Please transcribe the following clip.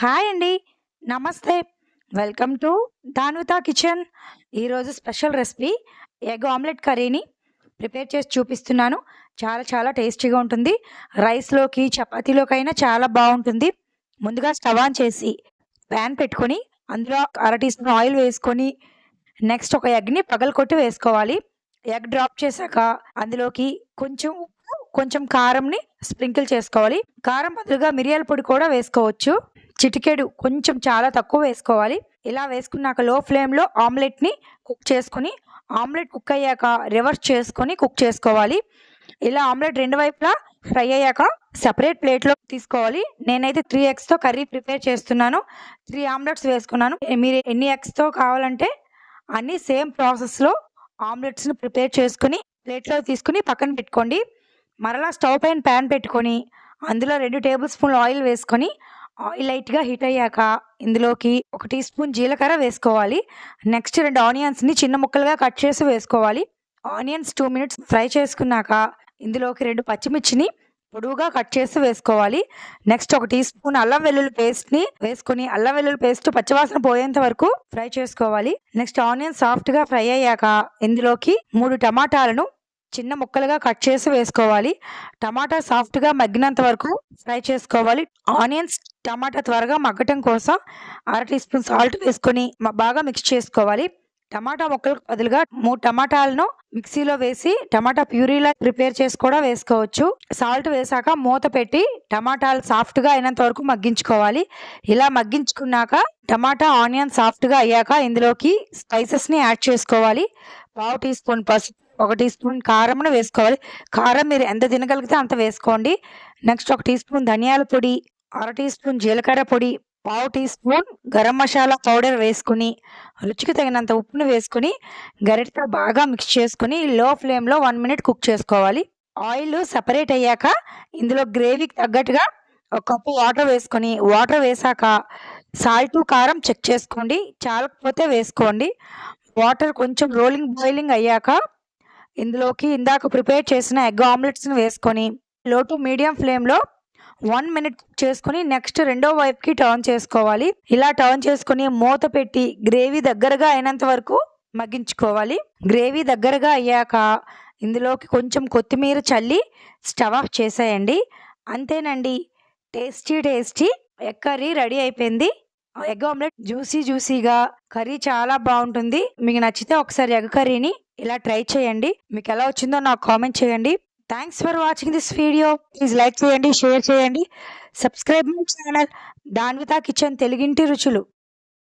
Hi అండి. నమస్తే. Welcome to Danuta kitchen. ఈరోజు స్పెషల్ రెసిపీ ఎగ్ ఆమ్లెట్ కర్రీని ప్రిపేర్ చేసి చూపిస్తున్నాను. చాలా చాలా టేస్టీగా ఉంటుంది. రైస్‌లోకి, చపాతీలోకైనా చాలా బాగుంటుంది ముందుగా స్టవ్ ఆన్ చేసి ప్యాన్ పెట్టుకొని, అందులో అర టీ స్పూన్ ఆయిల్ వేసుకొని, నెక్స్ట్ ఒక ఎగ్‌ని పగలగొట్టి వేసుకోవాలి. ఎగ్ డ్రాప్ చేశాక అందులోకి కొంచెం కొంచెం కారంని స్ప్రింకిల్ చేసుకోవాలి. కారం బదులుగా మిరియాల పొడి కూడా వేసుకోవచ్చు. చిటికెడు కొంచెం చాలా తక్కువ వేసుకోవాలి. ఇలా వేసుకున్నాక లో ఫ్లేమ్‌లో ఆమ్లెట్‌ని కుక్ చేసుకొని, ఆమ్లెట్ కుక్ అయ్యాక రివర్స్ చేసుకొని కుక్ చేసుకోవాలి. ఇలా ఆమ్లెట్ రెండు వైపులా ఫ్రై అయ్యాక సెపరేట్ ప్లేట్లో తీసుకోవాలి. నేనైతే త్రీ ఎగ్స్‌తో కర్రీ ప్రిపేర్ చేస్తున్నాను. త్రీ ఆమ్లెట్స్ వేసుకున్నాను. మీరు ఎన్ని ఎగ్స్‌తో కావాలంటే అన్ని సేమ్ ప్రాసెస్‌లో ఆమ్లెట్స్‌ని ప్రిపేర్ చేసుకుని ప్లేట్లో తీసుకొని పక్కన పెట్టుకోండి. మరలా స్టవ్ పైన ప్యాన్ పెట్టుకొని, అందులో రెండు టేబుల్ స్పూన్లు ఆయిల్ వేసుకొని, ఆయిల్ లైట్‌గా హీట్ అయ్యాక ఇందులోకి ఒక టీ స్పూన్ జీలకర్ర వేసుకోవాలి. నెక్స్ట్ రెండు ఆనియన్స్‌ని చిన్న ముక్కలుగా కట్ చేసి వేసుకోవాలి. ఆనియన్స్ టూ మినిట్స్ ఫ్రై చేసుకున్నాక ఇందులోకి రెండు పచ్చిమిర్చిని పొడవుగా కట్ చేసి వేసుకోవాలి. నెక్స్ట్ ఒక టీ స్పూన్ అల్లం వెల్లుల్లి పేస్ట్‌ని వేసుకొని, అల్లం వెల్లుల్లి పేస్ట్ పచ్చివాసన పోయేంత వరకు ఫ్రై చేసుకోవాలి. నెక్స్ట్ ఆనియన్స్ సాఫ్ట్‌గా ఫ్రై అయ్యాక ఇందులోకి మూడు టమాటాలను చిన్న ముక్కలుగా కట్ చేసి వేసుకోవాలి. టమాటా సాఫ్ట్‌గా మగ్గినంత వరకు ఫ్రై చేసుకోవాలి. ఆనియన్స్, టమాటా త్వరగా మగ్గటం కోసం అర టీ స్పూన్ సాల్ట్ వేసుకొని బాగా మిక్స్ చేసుకోవాలి. టమాటా ముక్కలకు బదులుగా మూడు టమాటాలను మిక్సీలో వేసి టమాటా ప్యూరీలా ప్రిపేర్ చేసి కూడా వేసుకోవచ్చు. సాల్ట్ వేసాక మూత పెట్టి టమాటాలు సాఫ్ట్‌గా అయినంత వరకు మగ్గించుకోవాలి. ఇలా మగ్గించుకున్నాక టమాటా, ఆనియన్ సాఫ్ట్‌గా అయ్యాక ఇందులోకి స్పైసెస్‌ని యాడ్ చేసుకోవాలి. పావు టీ స్పూన్ పసుపు, ఒక టీ స్పూన్ కారంను వేసుకోవాలి. కారం మీరు ఎంత తినగలిగితే అంత వేసుకోండి. నెక్స్ట్ ఒక టీ స్పూన్ ధనియాల పొడి, అర టీ స్పూన్ జీలకర్ర పొడి, పావు teaspoon garam masala powder వేసుకుని రుచికి తగినంత ఉప్పును వేసుకుని గరిటెతో బాగా మిక్స్ చేసుకొని లో ఫ్లేమ్‌లో వన్ మినిట్ కుక్ చేసుకోవాలి. ఆయిల్ సపరేట్ అయ్యాక ఇందులో గ్రేవీకి తగ్గట్టుగా ఒక కప్పు వాటర్ వేసుకొని, వాటర్ వేసాక సాల్ట్ కారం చెక్ చేసుకోండి. చాలకపోతే వేసుకోండి. వాటర్ కొంచెం రోలింగ్ బాయిలింగ్ అయ్యాక ఇందులోకి ఇందాక ప్రిపేర్ చేసిన ఎగ్ ఆమ్లెట్స్‌ని వేసుకొని, లో టు మీడియం ఫ్లేమ్‌లో వన్ మినిట్ చేసుకుని చేసుకొని నెక్స్ట్ రెండో వైపుకి టర్న్ చేసుకోవాలి. ఇలా టర్న్ చేసుకొని మూత పెట్టి గ్రేవీ దగ్గరగా అయినంత వరకు మగ్గించుకోవాలి. గ్రేవీ దగ్గరగా అయ్యాక ఇందులోకి కొంచెం కొత్తిమీర చల్లి స్టవ్ ఆఫ్ చేసేయండి. అంతేనండి. Tasty tasty egg curry ready అయిపోయింది. ఎగ్ ఆమ్లెట్ జ్యూసీ జ్యూసీగా కర్రీ చాలా బాగుంటుంది మీకు నచ్చితే ఒకసారి ఎగ్ కర్రీని ఇలా ట్రై చేయండి. మీకు ఎలా వచ్చిందో నాకు కామెంట్ చేయండి. Thanks for watching this video. Please like చేయండి, షేర్ చేయండి. Subscribe my channel Danvitha kitchen తెలుగింటి రుచులు.